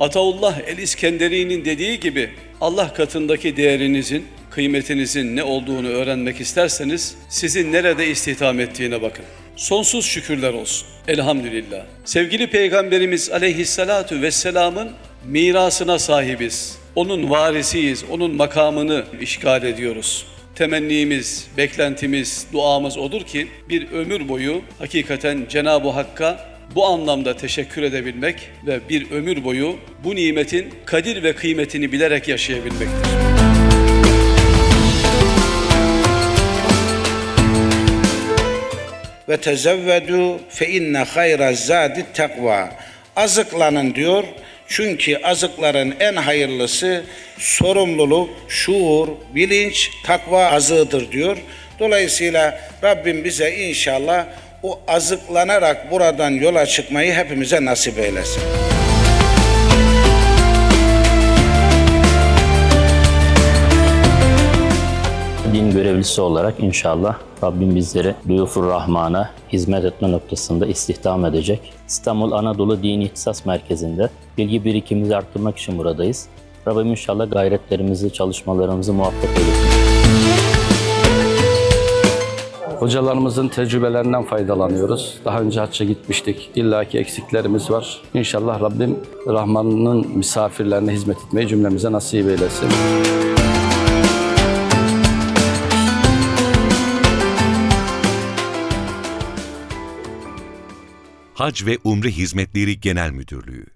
Ataullah el-İskenderi'nin dediği gibi Allah katındaki değerinizin, kıymetinizin ne olduğunu öğrenmek isterseniz sizin nerede istihdam ettiğine bakın. Sonsuz şükürler olsun. Elhamdülillah. Sevgili Peygamberimiz aleyhissalatu vesselamın mirasına sahibiz. Onun varisiyiz, onun makamını işgal ediyoruz. Temennimiz, beklentimiz, duamız odur ki bir ömür boyu hakikaten Cenab-ı Hakk'a bu anlamda teşekkür edebilmek ve bir ömür boyu bu nimetin kadir ve kıymetini bilerek yaşayabilmektir. ve tezevvedu fe inne hayra zadi takva. Azıklanın diyor. Çünkü azıkların en hayırlısı sorumluluk, şuur, bilinç, takva azığıdır diyor. Dolayısıyla Rabbim bize inşallah o azıklanarak buradan yola çıkmayı hepimize nasip eylesin. din görevlisi olarak inşallah Rabbim bizleri Lüyufur Rahman'a hizmet etme noktasında istihdam edecek. İstanbul Anadolu Dini İhtisas Merkezi'nde bilgi birikimimizi arttırmak için buradayız. Rabbim inşallah gayretlerimizi, çalışmalarımızı muvaffak eylesin. Hocalarımızın tecrübelerinden faydalanıyoruz. Daha önce hacca gitmiştik. İlla ki eksiklerimiz var. İnşallah Rabbim Rahman'ın misafirlerine hizmet etmeyi cümlemize nasip eylesin. Hac ve Umre Hizmetleri Genel Müdürlüğü